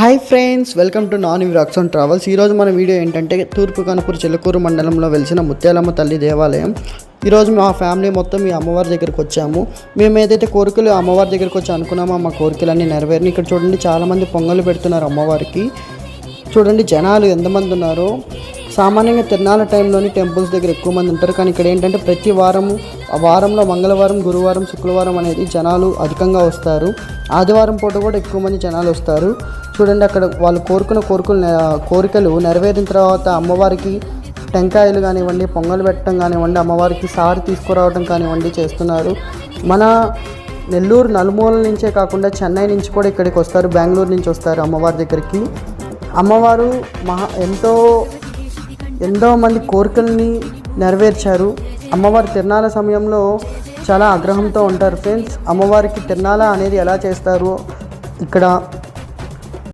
Hi friends welcome to నాన్ vlogs and travels. ఈరోజు మన వీడియో ఏంటంటే తూర్పు కనుపూరు చిల్లకూరు మండలంలో వెలిసిన ముత్యాలమ్మ తల్లి దేవాలయం. ఈరోజు మా ఫ్యామిలీ మొత్తం మీ అమ్మవారి దగ్గరికి వచ్చాము. మేము ఏదైతే కోరికలు అమ్మవారి దగ్గరికి వచ్చి అనుకున్నామో మా కోరికలన్నీ నెరవేరినాయి. ఇక్కడ చూడండి చాలామంది పొంగలు పెడుతున్నారు అమ్మవారికి. చూడండి జనాలు ఎంతమంది ఉన్నారో. సామాన్యంగా తిరునాళ్ళ టైంలోని టెంపుల్స్ దగ్గర ఎక్కువ మంది ఉంటారు. కానీ ఇక్కడ ఏంటంటే ప్రతి వారము వారంలో మంగళవారం గురువారం శుక్రవారం అనేది జనాలు అధికంగా వస్తారు. ఆదివారం పూట కూడా ఎక్కువ మంది జనాలు వస్తారు. చూడండి అక్కడ వాళ్ళు కోరుకున్న కోరికలు కోరికలు నెరవేరిన తర్వాత అమ్మవారికి టెంకాయలు కానివ్వండి పొంగలు పెట్టడం కానివ్వండి అమ్మవారికి సారి తీసుకురావడం కానివ్వండి చేస్తున్నారు. మన నెల్లూరు నలుమూల నుంచే కాకుండా చెన్నై నుంచి కూడా ఇక్కడికి వస్తారు. బెంగళూరు నుంచి వస్తారు అమ్మవారి దగ్గరికి. అమ్మవారు మహా ఎంతో ఎంతో మంది కోరికల్ని నెరవేర్చారు. అమ్మవారి తిరణాల సమయంలో చాలా ఆగ్రహంతో ఉంటారు. ఫ్రెండ్స్ అమ్మవారికి తిరణాల అనేది ఎలా చేస్తారు? ఇక్కడ